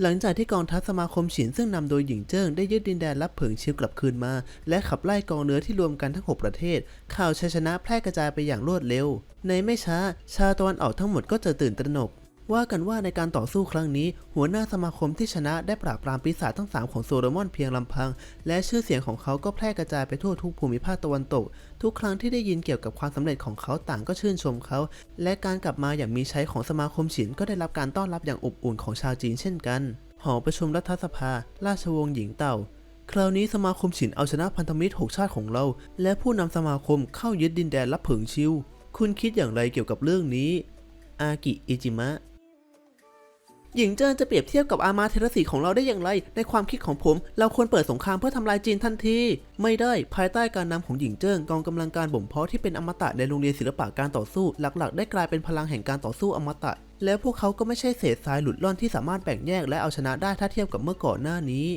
หลังจากที่กองทัพสมาคมฉินซึ่งนำโดยหญิงเจิ้งได้ยึดดินแดนรับเผิงชิวกลับคืนมา และขับไล่กองเนื้อที่รวมกันทั้ง 6 ประเทศ ข่าวชัยชนะแพร่กระจายไปอย่างรวดเร็ว ในไม่ช้า ชาตะวันออกทั้งหมดก็จะตื่นตระหนก ว่ากันว่าในการต่อสู้ครั้งนี้ หัวหน้าสมาคมที่ชนะได้ปราบปรามปีศาจทั้งสามของโซโลมอนเพียงลำพัง และชื่อเสียงของเขาก็แพร่กระจายไปทั่วทุกภูมิภาคตะวันตก ทุกครั้งที่ได้ยินเกี่ยวกับความสำเร็จของเขาต่างก็ชื่นชมเขา และการกลับมาอย่างมีใช้ของสมาคมฉินก็ได้รับการต้อนรับอย่างอบอุ่นของชาวจีนเช่นกัน หอประชุมรัฐสภา ราชวงศ์หญิงเต่าคราวนี้สมาคมฉินเอาชนะพันธมิตรหกชาติของเรา และผู้นำสมาคมเข้ายึดดินแดนรับเผิงชิว คุณคิดอย่างไรเกี่ยวกับเรื่องนี้ อากิอิจิมะ หญิงเจิ้นจะเปรียบเทียบกับอามาเทรสีของเราได้อย่างไร ในความคิดของผม เราควรเปิดสงครามเพื่อทำลายจีนทันที ไม่ได้ภายใต้การนำของหญิงเจิ้งกองกำลังการบ่มเพาะที่เป็นอมตะในโรงเรียนศิลปะการต่อสู้ หลักๆ ได้กลายเป็นพลังแห่งการต่อสู้อมตะ และพวกเขาก็ไม่ใช่เศษทรายหลุดล่อนที่สามารถแบ่งแยกและเอาชนะได้ถ้าเทียบกับเมื่อก่อนหน้านี้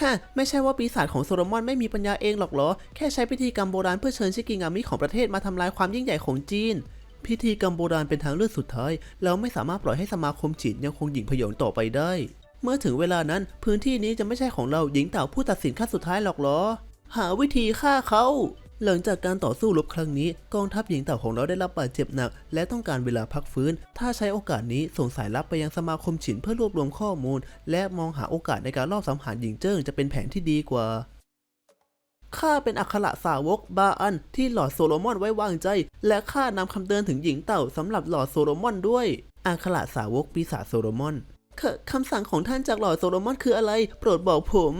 ฮะไม่ใช่ว่าปีศาจของโซโลมอนไม่มีปัญญาเองหรอกเหรอ แค่ใช้พิธีกรรมโบราณเพื่อเชิญชิกิงามิของประเทศมาทำลายความยิ่งใหญ่ของจีน พิธีกรรมโบราณเป็นทางเลือกสุดท้าย เราไม่สามารถปล่อยให้สมาคมจีนยังคงหยิ่งพยองต่อไปได้ เมื่อถึงเวลานั้นพื้นที่นี้จะไม่ใช่ของเราหญิงเต่าผู้ตัดสินขั้นสุดท้ายหรอกหรอ หาวิธีฆ่าเขาหลังจากการต่อสู้รบครั้งนี้ กองทัพหญิงเต่าของเราได้รับบาดเจ็บหนัก และต้องการเวลาพักฟื้น ถ้าใช้โอกาสนี้ส่งสายลับไปยังสมาคมฉินเพื่อรวบรวมข้อมูล และมองหาโอกาสในการลอบสังหารหญิงเจิ้งจะเป็นแผนที่ดีกว่า ข้าเป็นอัครสาวกบาอันที่หลอดโซโลมอนไว้วางใจ และข้านำคำเตือนถึงหญิงเต่าสำหรับหลอดโซโลมอนด้วย อัครสาวกปีศาจโซโลมอนคคำสั่งของท่านจากหลอดโซโลมอนคืออะไร โปรดบอกผม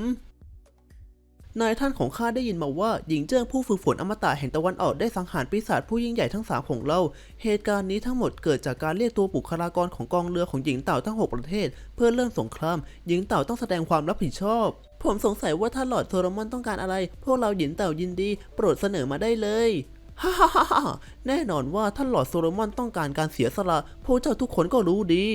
นายท่านของข้าได้ยินมาว่าหญิงเจิ้งผู้ฝึกฝนอมตะแห่งตะวันออกได้สังหารปีศาจผู้ยิ่งใหญ่ทั้งสามของเรา เหตุการณ์นี้ทั้งหมดเกิดจากการเรียกตัวบุคลากรของกองเรือของหญิงเต่าทั้ง 6 ประเทศ เพื่อเริ่มสงคราม หญิงเต่าต้องแสดงความรับผิดชอบ ผมสงสัยว่าถ้านหลอดโซโลมอนต้องการอะไร พวกเราหญิงเต่ายินดี โปรดเสนอมาได้เลยฮ่าฮ่าฮ่าฮ่าแน่นอนว่าท่านหลอดโซโลมอนต้องการการเสียสละพวกเจ้าทุกคนก็รู้ดี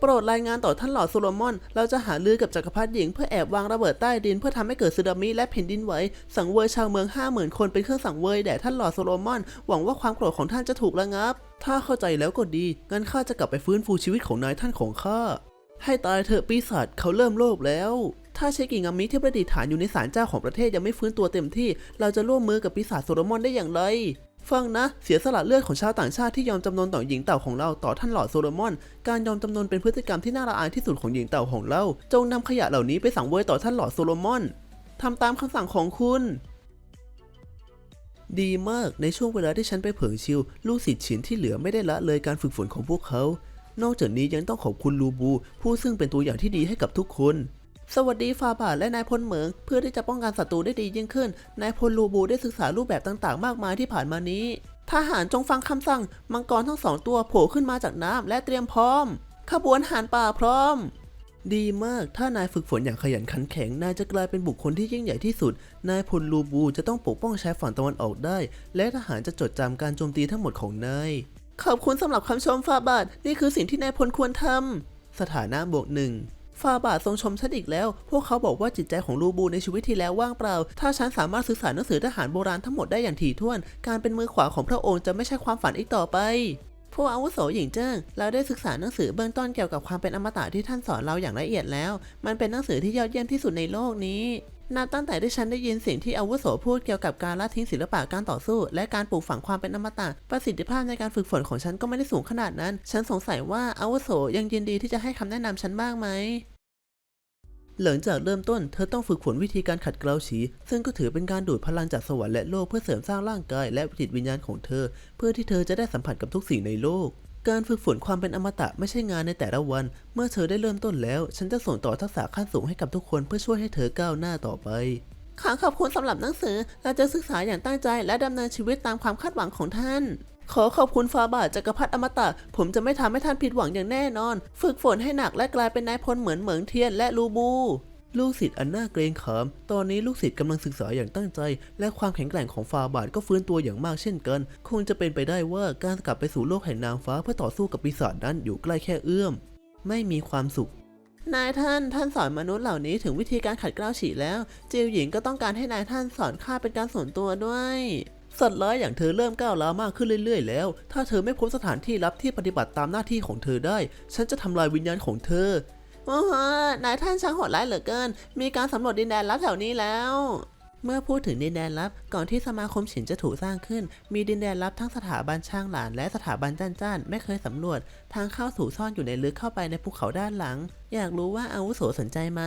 โปรดรายงานต่อท่านหลอดโซโลมอน เราจะหาลือกับจักรพรรดิหญิงเพื่อแอบวางระเบิดใต้ดิน เพื่อทำให้เกิดสึนามิและแผ่นดินไหว สังเวยชาวเมืองห้าหมื่นคนเป็นเครื่องสังเวยแด่ท่านหลอดโซโลมอน หวังว่าความโกรธของท่านจะถูกระงับ ถ้าเข้าใจแล้วก็ดี งั้นข้าจะกลับไปฟื้นฟูชีวิตของนายท่านของข้า ให้ตายเถอะปีศาจเขาเริ่มโลภแล้ว ถ้าเชกิงามิที่ประดิษฐานอยู่ในศาลเจ้าของประเทศยังไม่ฟื้นตัวเต็มที่ เราจะร่วมมือกับปีศาจโซโลมอนได้อย่างไร ฟังนะ เสียสละเลือดของชาวต่างชาติที่ยอมจำนนต่อหญิงเต่าของเราต่อท่านหลอดโซโลมอน การยอมจำนนเป็นพฤติกรรมที่น่าละอายที่สุดของหญิงเต่าของเรา จงนำขยะเหล่านี้ไปสังเวยต่อท่านหลอดโซโลมอนทำตามคำสั่งของคุณ ดีมาก ในช่วงเวลาที่ฉันไปเผิงชิว ลูกศิษย์ฉินที่เหลือไม่ได้ละเลยการฝึกฝนของพวกเขา นอกจากนี้ยังต้องขอบคุณลูบู ผู้ซึ่งเป็นตัวอย่างที่ดีให้กับทุกคน สวัสดีฟาบาทและนายพลเหมิงเพื่อที่จะป้องกันศัตรูได้ดียิ่งขึ้น นายพลลูบูได้ศึกษารูปแบบต่างๆ มากมายที่ผ่านมานี้ ทหารจงฟังคำสั่ง มังกรทั้งสองตัวโผล่ขึ้นมาจากน้ำและเตรียมพร้อม ขบวนหารป่าพร้อม ดีมาก ถ้านายฝึกฝนอย่างขยันขันแข็ง นายจะกลายเป็นบุคคลที่ยิ่งใหญ่ที่สุด นายพลลูบูจะต้องปกป้องชายฝั่งตะวันออกได้ และทหารจะจดจำการโจมตีทั้งหมดของนาย ขอบคุณสำหรับคำชมฟาบาทนี่คือสิ่งที่นายพลควรทำสถานะบวกหนึ่ง ฟาบาททรงชมฉันอีกแล้ว พวกเขาบอกว่าจิตใจของลูบูในชีวิตที่แล้วว่างเปล่า ถ้าฉันสามารถศึกษาหนังสือทหารโบราณทั้งหมดได้อย่างถี่ถ้วน การเป็นมือขวาของพระองค์จะไม่ใช่ความฝันอีกต่อไปผู้อาวุโสหญิงเจิ้งเราได้ศึกษาหนังสือเบื้องต้นเกี่ยวกับความเป็นอมตะที่ท่านสอนเราอย่างละเอียดแล้ว มันเป็นหนังสือที่ยอดเยี่ยมที่สุดในโลกนี้นับตั้งแต่ที่ฉันได้ยินสิ่งที่อาวุโสพูดเกี่ยวกับการละทิ้งศิลปะการต่อสู้ และการปลูกฝังความเป็นอมตะประสิทธิภาพในการฝึกฝนของฉันก็ไม่ได้สูงขนาดนั้น ฉันสงสัยว่าอาวุโสยังยินดีที่จะให้คำแนะนำฉันบ้างไหม หลังจากเริ่มต้นเธอต้องฝึกฝนวิธีการขัดเกลาฉีซึ่งก็ถือเป็นการดูดพลังจากสวรรค์และโลกเพื่อเสริมสร้างร่างกายและจิตวิญญาณของเธอ เพื่อที่เธอจะได้สัมผัสกับทุกสิ่งในโลก การฝึกฝนความเป็นอมตะไม่ใช่งานในแต่ละวัน เมื่อเธอได้เริ่มต้นแล้ว ฉันจะส่งต่อทักษะขั้นสูงให้กับทุกคนเพื่อช่วยให้เธอก้าวหน้าต่อไปขอขอบคุณสำหรับหนังสือ เราจะศึกษาอย่างตั้งใจและดำเนินชีวิตตามความคาดหวังของท่าน ขอขอบคุณฟาบาทจักรพรรดิอมตะ ผมจะไม่ทำให้ท่านผิดหวังอย่างแน่นอน ฝึกฝนให้หนักและกลายเป็นนายพลเหมือนเหมืองเทียนและลูบูลูกศิษย์อันน่าเกรงขาม ตอนนี้ลูกศิษย์กำลังศึกษาอย่างตั้งใจ และความแข็งแกร่งของฟาบาทก็ฟื้นตัวอย่างมากเช่นกัน คงจะเป็นไปได้ว่าการกลับไปสู่โลกแห่งนางฟ้าเพื่อต่อสู้กับปีศาจนั้นอยู่ใกล้แค่เอื้อม ไม่มีความสุข นายท่านท่านสอนมนุษย์เหล่านี้ถึงวิธีการขัดเกลาฉีแล้วจิวหญิงก็ต้องการให้นายท่านสอนข้าเป็นการส่วนตัวด้วย สัตว์ร้ายอย่างเธอเริ่มก้าวร้าวมากขึ้นเรื่อย ๆ แล้ว ถ้าเธอไม่พบสถานที่ลับที่ปฏิบัติตามหน้าที่ของเธอได้ ฉันจะทำลายวิญญาณของเธอโอ้โหนายท่านช่างโหดร้ายเหลือเกิน มีการสำรวจดินแดนลับแถวนี้แล้ว เมื่อพูดถึงดินแดนลับ ก่อนที่สมาคมฉินจะถูกสร้างขึ้น มีดินแดนลับทั้งสถาบันช่างหลานและสถาบันจ้านจ้านไม่เคยสำรวจ ทางเข้าสู่ซ่อนอยู่ในลึกเข้าไปในภูเขาด้านหลัง อยากรู้ว่าอาวุโสสนใจไหม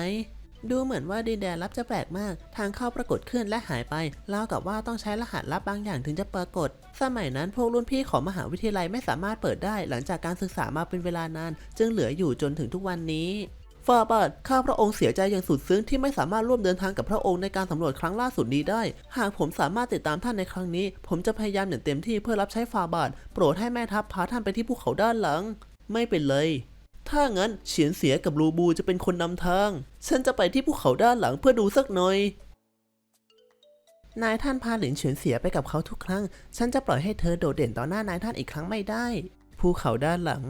ดูเหมือนว่าดินแดนลับจะแปลกมาก ทางเข้าปรากฏขึ้นและหายไปราวกับว่าต้องใช้รหัสลับบางอย่างถึงจะปรากฏ สมัยนั้นพวกรุ่นพี่ของมหาวิทยาลัยไม่สามารถเปิดได้หลังจากการศึกษามาเป็นเวลานาน จึงเหลืออยู่จนถึงทุกวันนี้ฟาบาดข้าพระองค์เสียใจอย่างสุดซึ้งที่ไม่สามารถร่วมเดินทางกับพระองค์ในการสำรวจครั้งล่าสุดนี้ได้ หากผมสามารถติดตามท่านในครั้งนี้ ผมจะพยายามอย่างเต็มที่เพื่อรับใช้ฟาบาดโปรดให้แม่ทัพพาท่านไปที่ภูเขาด้านหลัง ไม่เป็นเลย ถ้างั้นเฉียนเสียกับลูบูจะเป็นคนนำทาง ฉันจะไปที่ภูเขาด้านหลังเพื่อดูสักหน่อย นายท่านพาหลินเฉียนเสียไปกับเขาทุกครั้ง ฉันจะปล่อยให้เธอโดดเด่นต่อหน้านายท่านอีกครั้งไม่ได้ ภูเขาด้านหลัง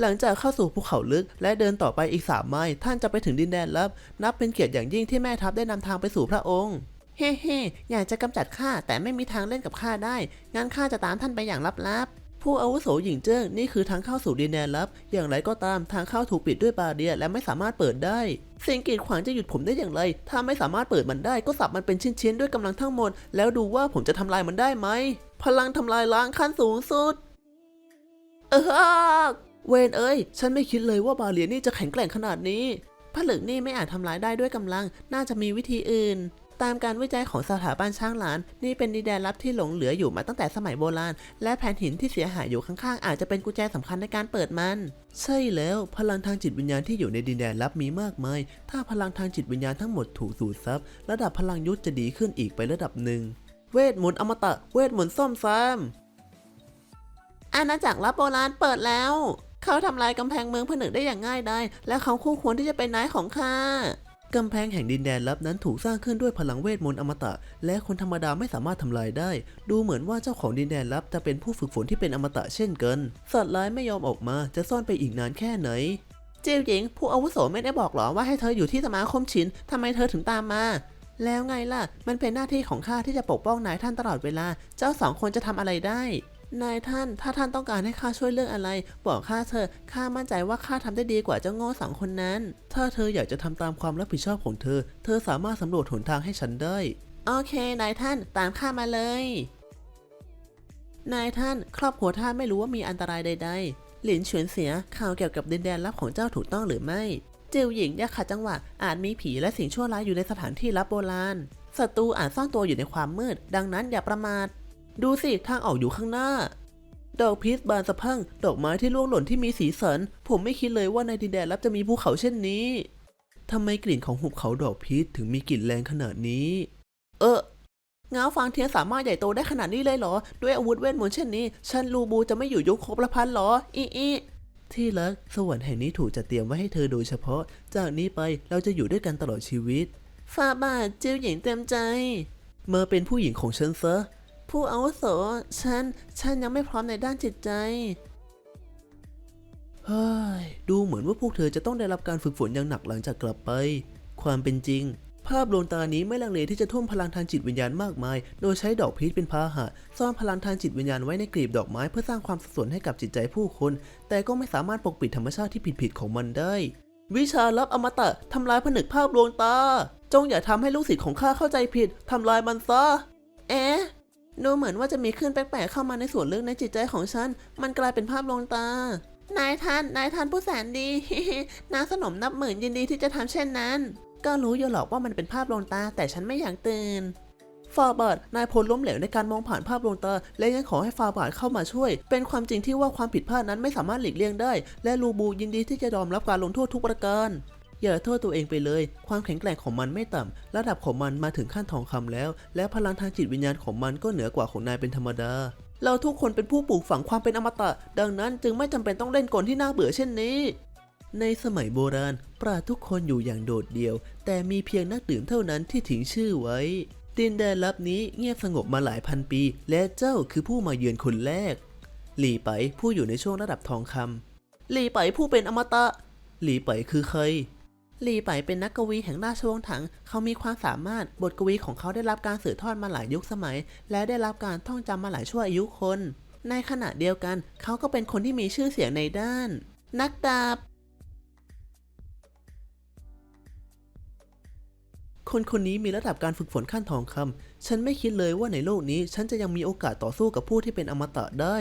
หลังจากเข้าสู่ภูเขาลึกและเดินต่อไปอีกสามไมล์ท่านจะไปถึงดินแดนลับ นับเป็นเกียรติอย่างยิ่งที่แม่ทัพได้นำทางไปสู่พระองค์ เฮ้เฮอยากจะกำจัดข้าแต่ไม่มีทางเล่นกับข้าได้ งั้นข้าจะตามท่านไปอย่างลับๆ ผู้อาวุโสหญิงเจิ้งนี่คือทางเข้าสู่ดินแดนลับ อย่างไรก็ตามทางเข้าถูกปิดด้วยบาเรียและไม่สามารถเปิดได้ สิ่งกีดขวางจะหยุดผมได้อย่างไร ถ้าไม่สามารถเปิดมันได้ก็สับมันเป็นชิ้นๆด้วยกำลังทั้งหมด แล้วดูว่าผมจะทำลายมันได้ไหม พลังทำลายล้างขั้นสูงสุด เออเวนเอ้ย ฉันไม่คิดเลยว่าบาเลียนี่จะแข็งแกร่งขนาดนี้ผลึกนี่ไม่อาจทำลายได้ด้วยกำลัง น่าจะมีวิธีอื่น ตามการวิจัยของสถาบันช้างหลาน นี่เป็นดินแดนลับที่หลงเหลืออยู่มาตั้งแต่สมัยโบราณ และแผ่นหินที่เสียหายอยู่ข้างๆ อาจจะเป็นกุญแจสำคัญในการเปิดมัน ใช่แล้ว พลังทางจิตวิญญาณที่อยู่ในดินแดนลับมีมากมาย ถ้าพลังทางจิตวิญญาณทั้งหมดถูกสูดซับระดับพลังยุทธจะดีขึ้นอีกไประดับหนึ่ง เวทมนต์อมตะ เวทมนต์ซ่อมแซมอาณาจักรลับโบราณเปิดแล้ว เขาทำลายกำแพงเมืองผนึกได้อย่างง่ายดายและเขาคู่ควรที่จะเป็นนายของข้า กำแพงแห่งดินแดนลับนั้นถูกสร้างขึ้นด้วยพลังเวทมนต์อมตะ และคนธรรมดาไม่สามารถทำลายได้ ดูเหมือนว่าเจ้าของดินแดนลับจะเป็นผู้ฝึกฝนที่เป็นอมตะเช่นกัน สัตว์ร้ายไม่ยอมออกมาจะซ่อนไปอีกนานแค่ไหน เจียวหญิง ผู้อาวุโสไม่ได้บอกหรอว่าให้เธออยู่ที่สมาคมชินทำไมเธอถึงตามมา แล้วไงล่ะ มันเป็นหน้าที่ของข้าที่จะปกป้องนายท่านตลอดเวลา เจ้าสองคนจะทำอะไรได้ นายท่าน ถ้าท่านต้องการให้ข้าช่วยเรื่องอะไร บอกข้าเถอะข้ามั่นใจว่าข้าทำได้ดีกว่าเจ้าโง่สองคนนั้น ถ้าเธออยากจะทำตามความรับผิดชอบของเธอ เธอสามารถสำรวจหนทางให้ฉันได้ โอเค นายท่าน ตามข้ามาเลย นายท่าน ครอบครัวท่านไม่รู้ว่ามีอันตรายใด ๆ หลินเฉียนเสียข่าวเกี่ยวกับดินแดนลับของเจ้าถูกต้องหรือไม่ เจียวหญิงอย่าขัดจังหวะ อาจมีผีและสิ่งชั่วร้ายอยู่ในสถานที่ลับโบราณ ศัตรูอาจซ่อนตัวอยู่ในความมืด ดังนั้นอย่าประมาท ดูสิทางออกอยู่ข้างหน้า ดอกพีชบานสะพั่ง ดอกไม้ที่ร่วงหล่นที่มีสีสัน ผมไม่คิดเลยว่าในดินแดนลับจะมีภูเขาเช่นนี้ทำไมกลิ่นของหุบเขาดอกพีชถึงมีกลิ่นแรงขนาดนี้ เออเงาฟางเทียนสามารถใหญ่โตได้ขนาดนี้เลยเหรอ ด้วยอาวุธเวทมนต์เช่นนี้ ฉันลูบูจะไม่อยู่ยุคครบละพันเหรอ อีอีที่รักสวรรค์แห่งนี้ถูกจัดเตรียมไว้ให้เธอโดยเฉพาะ จากนี้ไปเราจะอยู่ด้วยกันตลอดชีวิตฟาบาทเจียวหญิงเต็มใจ เมื่อเป็นผู้หญิงของฉันซะ ผู้อาวุโส ฉัน ฉันยังไม่พร้อมในด้านจิตใจ เฮ้ย ดูเหมือนว่าพวกเธอจะต้องได้รับการฝึกฝนอย่างหนักหลังจากกลับไป ความเป็นจริง ภาพลวงตานี้ไม่ลังเลที่จะทุ่มพลังทางจิตวิญญาณมากมาย โดยใช้ดอกพีชเป็นพาหะ ซ่อนพลังทางจิตวิญญาณไว้ในกลีบดอกไม้เพื่อสร้างความสับสนให้กับจิตใจผู้คน แต่ก็ไม่สามารถปกปิดธรรมชาติที่ผิดๆของมันได้ วิชาลับอมตะทำลายผนึกภาพลวงตา จงอย่าทำให้ลูกศิษย์ของข้าเข้าใจผิดทำลายมันซะ เอ๊ะ ดูเหมือนว่าจะมีคลื่นแปลกๆเข้ามาในส่วนลึกในจิตใจของฉัน มันกลายเป็นภาพลวงตา นายท่าน นายท่านผู้แสนดี นางสนมนับหมื่นยินดีที่จะทำเช่นนั้น ก็รู้อยู่หรอกว่ามันเป็นภาพลวงตาแต่ฉันไม่อยากตื่นฟาบาดนายพลล้มเหลวในการมองผ่านภาพลวงตา และยังขอให้ฟาบาดเข้ามาช่วย เป็นความจริงที่ว่าความผิดพลาดนั้นไม่สามารถหลีกเลี่ยงได้ และลูบูยินดีที่จะยอมรับการลงโทษทุกประการ อย่าโทษตัวเองไปเลย ความแข็งแกร่งของมันไม่ต่ำ ระดับของมันมาถึงขั้นทองคำแล้ว และพลังทางจิตวิญญาณของมันก็เหนือกว่าของนายเป็นธรรมดา เราทุกคนเป็นผู้ปลูกฝังความเป็นอมตะ ดังนั้นจึงไม่จำเป็นต้องเล่นกลที่น่าเบื่อเช่นนี้ ในสมัยโบราณ ปราทุกคนอยู่อย่างโดดเดี่ยว แต่มีเพียงนักดื่มเท่านั้นที่ทิ้งชื่อไว้ดินแดนลับนี้เงียบสงบมาหลายพันปี และเจ้าคือผู้มาเยือนคนแรก หลี่ไปผู้อยู่ในช่วงระดับทองคำหลี่ไปผู้เป็นอมตะ หลี่ไปคือใคร ลีไปเป็นนักกวีแห่งราชวงศ์ถัง เขามีความสามารถบทกวีของเขาได้รับการสืบทอดมาหลายยุคสมัย และได้รับการท่องจำมาหลายชั่วอายุคน ในขณะเดียวกัน เขาก็เป็นคนที่มีชื่อเสียงในด้าน นักดาบคนคนนี้มีระดับการฝึกฝนขั้นทองคำ ฉันไม่คิดเลยว่าในโลกนี้ ฉันจะยังมีโอกาสต่อสู้กับผู้ที่เป็นอมตะได้